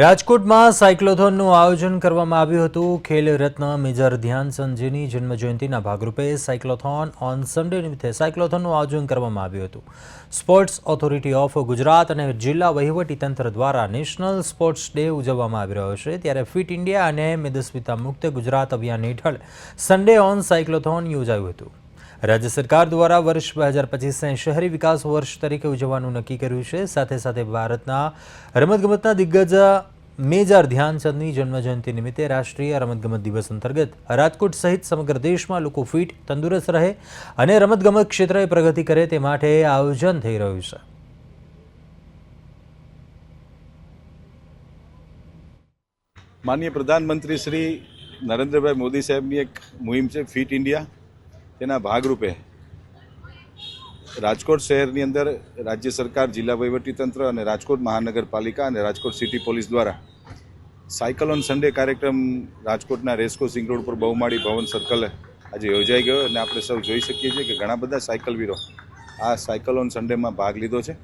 રાજકોટમાં સાયક્લોથોનનું આયોજન કરવામાં આવ્યું હતું. ખેલ રત્ન મેજર ધ્યાનચંદજીની જન્મજયંતિના ભાગરૂપે સાયક્લોથોન ઓન સન્ડે નિમિત્તે સાયક્લોથોનનું આયોજન કરવામાં આવ્યું હતું. સ્પોર્ટ્સ ઓથોરિટી ઓફ ગુજરાત અને જિલ્લા વહીવટીતંત્ર દ્વારા નેશનલ સ્પોર્ટ્સ ડે ઉજવવામાં આવી રહ્યો છે. ત્યારે ફિટ ઇન્ડિયા અને મેદસ્વીતા મુક્ત ગુજરાત અભિયાન હેઠળ સન્ડે ઓન સાયક્લોથોન યોજાયું હતું. રાજ્ય સરકાર દ્વારા વર્ષ બે હજાર પચીસને શહેરી વિકાસ વર્ષ તરીકે ઉજવવાનું નક્કી કર્યું છે. સાથે સાથે ભારતના રમતગમતના દિગ્ગજ મેજર ધ્યાનચંદની જન્મજયંતિ નિમિત્તે રાષ્ટ્રીય રમતગમત દિવસ અંતર્ગત રાજકોટ સહિત સમગ્ર દેશમાં લોકો ફિટ, તંદુરસ્ત રહે અને રમતગમત ક્ષેત્રે પ્રગતિ કરે તે માટે આયોજન થઈ રહ્યું છે. માનનીય પ્રધાનમંત્રી શ્રી નરેન્દ્રભાઈ મોદી સાહેબની એક મુહિમ છે, ફિટ ઇન્ડિયા. તેના ભાગરૂપે રાજકોટ શહેરની અંદર રાજ્ય સરકાર, જિલ્લા વહીવટીતંત્ર અને રાજકોટ મહાનગરપાલિકા અને રાજકોટ સિટી પોલીસ દ્વારા સાયકલ ઓન સન્ડે કાર્યક્રમ રાજકોટના રેસ્કો સિંગ રોડ પર બહુમાળી ભવન સર્કલે આજે યોજાઈ ગયો. અને આપણે સૌ જોઈ શકીએ છીએ કે ઘણા બધા સાયકલવીરો આ સાયકલ ઓન સન્ડેમાં ભાગ લીધો છે.